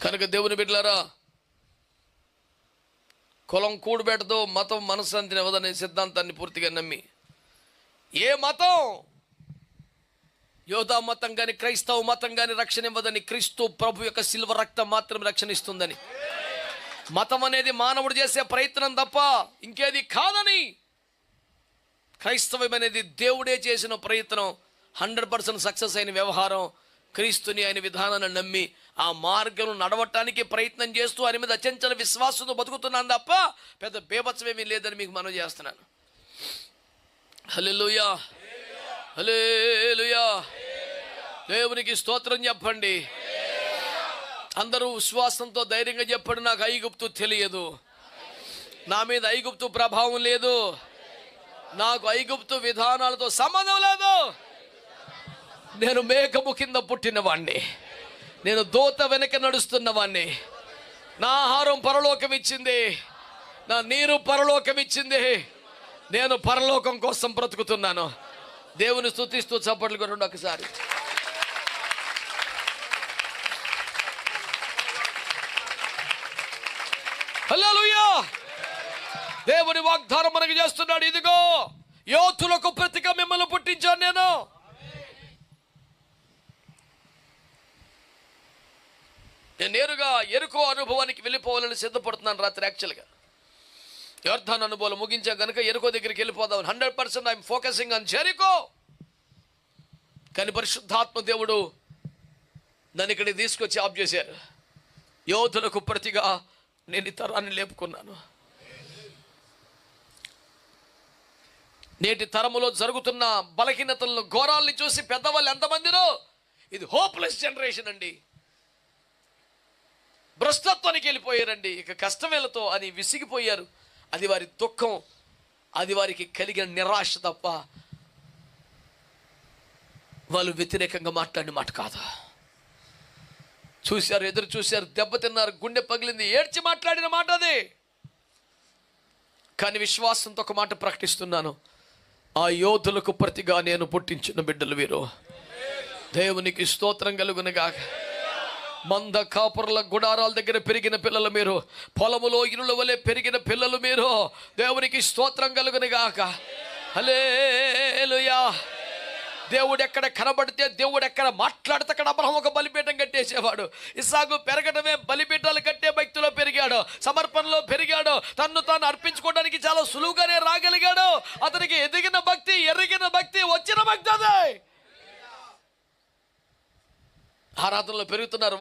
కనుక దేవుని బిడ్డలారా కులం కూడుబెట్టదో మతం మనశ్శాంతిని ఇవ్వదనే సిద్ధాంతాన్ని పూర్తిగా నమ్మి ఏ మతం యోధా మతం కానీ క్రైస్తవ మతం కానీ రక్షణ ఇవ్వదని క్రీస్తు ప్రభు యొక్క శిల్వ రక్తం మాత్రం రక్షణ ఇస్తుందని మతం అనేది మానవుడు చేసే ప్రయత్నం తప్ప ఇంకేది కాదని క్రైస్తవం అనేది దేవుడే చేసిన ప్రయత్నం హండ్రెడ్ పర్సెంట్ సక్సెస్ అయిన వ్యవహారం క్రీస్తుని ఆయన విధానాన్ని నమ్మి ఆ మార్గం నడవటానికి ప్రయత్నం చేస్తూ ఆయన మీద అచంచల విశ్వాసంతో బతుకుతున్నాను తప్ప పెద్ద బేభత్సమేమీ లేదని మీకు మనం చేస్తున్నాను. హల్లెలూయా. హలేలుయా దేవునికి స్తోత్రం చెప్పండి. అందరూ విశ్వాసంతో ధైర్యంగా చెప్పండి నాకు ఐగుప్తు తెలియదు. నా మీద ఐగుప్తు ప్రభావం లేదు. నాకు ఐగుప్తు విధానాలతో సంబంధం లేదు. నేను మేకము కింద పుట్టిన వాణ్ణి నేను దోత వెనక నడుస్తున్న వాణ్ణి నా ఆహారం పరలోకం ఇచ్చింది నా నీరు పరలోకం ఇచ్చింది నేను పరలోకం కోసం బ్రతుకుతున్నాను. దేవుని స్థుతిస్తూ చప్పట్లు కొనండి ఒకసారి. దేవుని వాగ్దానం మనకు చేస్తున్నాడు. ఇదిగో యోధులకు ప్రతిక మిమ్మల్ని పుట్టించాను నేను నేను నేరుగా ఎరుకో అనుభవానికి వెళ్ళిపోవాలని సిద్ధపడుతున్నాను రాత్రి యాక్చువల్గా యోర్ధాన్ అనుభవాలు ముగించా కనుక ఎరుకో దగ్గరికి వెళ్ళిపోదాం. Hundred percent I'm focusing on Jericho. కానీ పరిశుద్ధాత్మ దేవుడు నన్ను ఇక్కడికి తీసుకొచ్చి ఆప్ చేశారు. యోధులకు ప్రతిగా నేను ఈ తరాన్ని లేపుకున్నాను. నేటి తరములో జరుగుతున్న బలహీనతలను ఘోరాల్ని చూసి పెద్దవాళ్ళు ఎంతమందినో? ఇది హోప్లెస్ జనరేషన్ అండి. భ్రష్టత్వానికి వెళ్ళిపోయారండి. ఇక కష్టమేలతో అని విసిగిపోయారు. అది వారి దుఃఖం. అది వారికి కలిగిన నిరాశ తప్ప వాళ్ళు వ్యతిరేకంగా మాట్లాడిన మాట కాదు? చూశారు ఎదురు చూశారు దెబ్బతిన్నారు గుండె పగిలింది ఏడ్చి మాట్లాడిన మాట అది. కానీ విశ్వాసంతో ఒక మాట ప్రకటిస్తున్నాను. ఆ యోధులకు ప్రతిగా నేను పుట్టించిన బిడ్డలు వీరు. దేవునికి స్తోత్రం కలుగునగా మంద కాపురల గుడారాల దగ్గర పెరిగిన పిల్లలు మీరు. పొలములో ఇరుల వలె పెరిగిన పిల్లలు మీరు. దేవునికి స్తోత్రం కలుగునగాక. హలేలుయా దేవుడు ఎక్కడ కనబడితే దేవుడు ఎక్కడ మాట్లాడితే అక్కడ అబ్రహం ఒక బలిపీఠం కట్టేసేవాడు. ఇసాగు పెరగడమే బలిపీఠాలు కట్టే భక్తిలో పెరిగాడు. సమర్పణలో పెరిగాడు. తన్ను తాను అర్పించుకోవడానికి చాలా సులువుగానే రాగలిగాడు. అతనికి ఎదిగిన భక్తి ఎరిగిన భక్తి వచ్చిన భక్తి అదే. ఆరాధనలో పెరుగుతున్నారు